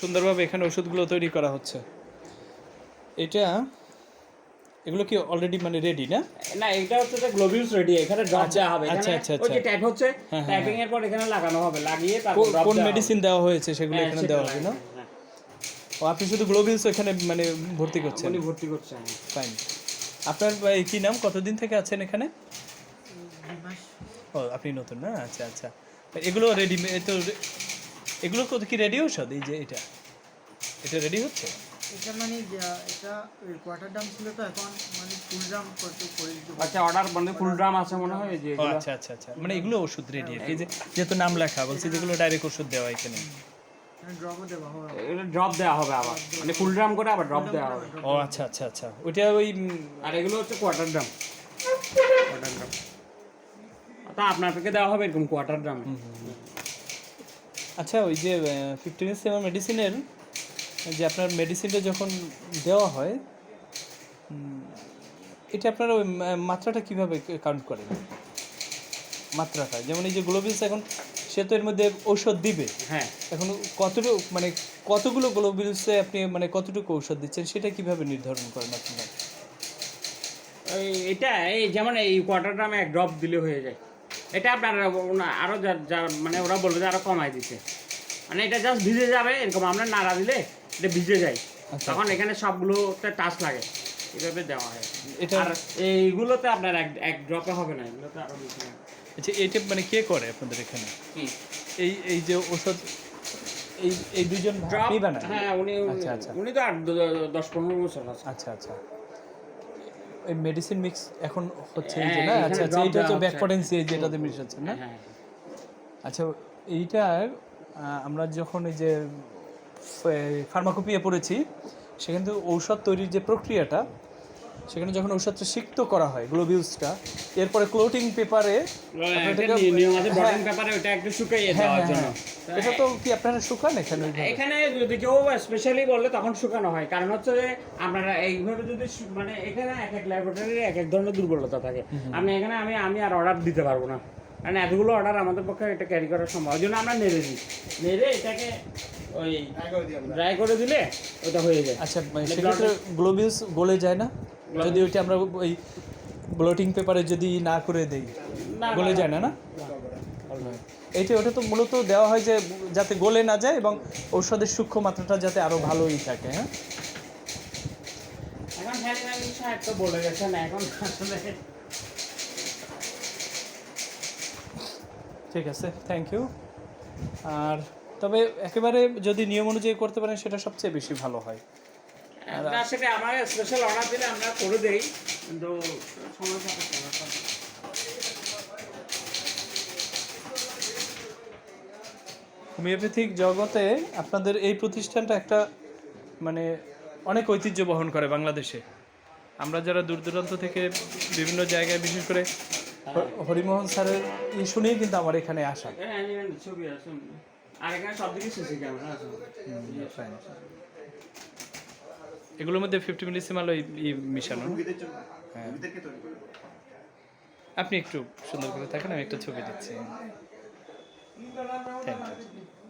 সুন্দরভাবে এখানে ওষুধগুলো তৈরি করা হচ্ছে। এটা এগুলো কি অলরেডি মানে রেডি না? না এটা হচ্ছে যে গ্লোবিউস রেডি এখানে ড্রপ দেওয়া হবে। আচ্ছা, আচ্ছা, ওই যে আচ্ছা। ট্যাপ হচ্ছে হ্যাঁ, হ্যাঁ, ট্যাপিং এর পর এখানে লাগানো হবে লাগিয়ে তারপর কো- কোন মেডিসিন দেওয়া হয়েছে সেগুলো হ্যাঁ, এখানে দেওয়া হবে না? হ্যাঁ। ও আপনি শুধু গ্লোবিলস এখানে মানে ভর্তি করছেন? উনি ভর্তি করছেন ফাইন আপনার এই কি নাম? কতদিন থেকে আছেন এখানে? ও আপনি নতুন না? আচ্ছা আচ্ছা। এগুলো রেডি তো এগুলো কত কি রেডি ঔষধ? এই যে এটা। এটা রেডি হচ্ছে? এটা মানে এটা কোয়ার্টার দাম ছিল তো এখন মানে ফুল ড্রাম করতে করে আচ্ছা অর্ডার মানে ফুল ড্রাম আছে মনে হয় এই যে ও আচ্ছা আচ্ছা আচ্ছা। মানে এগুলো ওষুধ রেডি কি। যে যেহেতু নাম লেখা বলছি যেগুলো ডাইরেক্ট ওষুধ দেওয়া এখানে। মানে ড্রপও দেওয়া হবে। এগুলো ড্রপ দেওয়া হবে আবার। মানে ফুল ড্রাম করে আবার ড্রপ দেওয়া হবে। ও আচ্ছা আচ্ছা আচ্ছা। ওইটা ওই আর এগুলো হচ্ছে কোয়ার্টার ড্রাম কোয়ার্টার ড্রাম তা আপনার দেওয়া হবে এরকম কোয়ার্টার ড্রাম আচ্ছা ওই যে ফিফটিন সেভেন মেডিসিনের যে আপনার মেডিসিনটা যখন দেওয়া হয় এটা আপনারা ওই মাত্রাটা কীভাবে কাউন্ট করেন? মাত্রাটা যেমন এই যে গ্লোবিলস এখন সে তো এর মধ্যে ঔষধ দিবে। হ্যাঁ। এখন কতটুকু মানে কতগুলো গ্লোবিলসে আপনি মানে কতটুকু ঔষধ দিচ্ছেন সেটা কীভাবে নির্ধারণ করেন আপনারা? এটা এই যেমন এই কোয়ার্টার ড্রামে এক ড্রপ দিলে হয়ে যায়। এটা আপনার ওনা- আরও যা মানে ওরা বলবে যে আরও কমাই দিতে। মানে এটা জাস্ট ভিজে যাবে এরকম আমরা নাড়া দিলে এটা ভিজে যায়। আচ্ছা। তখন এখানে সবগুলোতে টাচ লাগে। এভাবে দেওয়া হয়। এটা আর এইগুলোতে আপনার এক এক ড্রপে হবে না এগুলোতে আরও বেশি আচ্ছা এটা মানে কে করে আপনাদের এখানে? কি? এই এই যে ওষুধ এই এই দুজন ড্রপ হ্যাঁ উনি আচ্ছা, আচ্ছা। উনি তো আট দশ পনেরো বছর আছে। আচ্ছা আচ্ছা। মেডিসিন মিক্স এখন হচ্ছে এই যে হ্যাঁ, না? আচ্ছা আচ্ছা তো এইটা হচ্ছে দেওয়া ব্যাক হচ্ছে। মিশ যেটাতে মিশাচ্ছেন না? হ্যাঁ আচ্ছা এইটার আমরা যখন এই যে ফার্মাকোপিয়া পড়েছি সেখানে তো ঔষধ তৈরির যে প্রক্রিয়াটা সেখানে যখন ঔষধটা সিক্ত করা হয় গ্লোবিউসটা এরপরে ক্লোটিং পেপারে হ্যাঁ। দেওয়ার হ্যাঁ জন্য। হ্যাঁ। এটা তো কি আপনারা শুকান এখানে এখানে যদি কেউ স্পেশালি বললে তখন শুকানো হয়। কারণ হচ্ছে যে আপনারা এইভাবে যদি মানে এখানে এক এক ল্যাবরেটরির এক এক ধরনের দুর্বলতা থাকে। আমি এখানে আমি আমি আর অর্ডার দিতে পারব না। কারণ এতগুলো অর্ডার আমাদের পক্ষে এটা ক্যারি করা সম্ভব। ওই জন্য আমরা নেড়ে দিই। নেড়ে এটাকে ওই ড্রাই করে দিলে ওটা হয়ে যায়। আচ্ছা মানে সেক্ষেত্রে গ্লোবিউস গলে যায় না? যদি ওইটা আমরা ওই ব্লোটিং পেপারে যদি না করে দেই গলে যায় না না? এইটা ওটা তো মূলত দেওয়া হয় যে যাতে গলে না যায় এবং ঔষধের সূক্ষ্ম মাত্রাটা যাতে আরও ভালোই থাকে হ্যাঁ? এখন হ্যাঁ তো বলে গেছেন এখন আসলে ঠিক আছে থ্যাংক ইউ আর তবে একেবারে যদি নিয়ম অনুযায়ী করতে পারেন সেটা সবচেয়ে বেশি ভালো হয়। না সেটা আমার স্পেশাল অর্ডার দিলে আমরা করে দেই। কিন্তু সময় সাপেক্ষে হোমিওপ্যাথিক জগতে আপনাদের এই প্রতিষ্ঠানটা একটা মানে অনেক ঐতিহ্য বহন করে বাংলাদেশে। আমরা যারা দূর দূরান্ত থেকে বিভিন্ন জায়গায় বিশেষ করে হরিমোহন স্যারের ই শুনেই কিন্তু আমার এখানে আসা। হ্যাঁ, আর এখানে সব দিকে সিসি ক্যামেরা আছে এগুলোর মধ্যে ফিফটি মিলিসিমাল ওই মিশানো। হ্যাঁ। আপনি একটু সুন্দর করে থাকেন আমি একটা ছবি দিচ্ছি। Thank you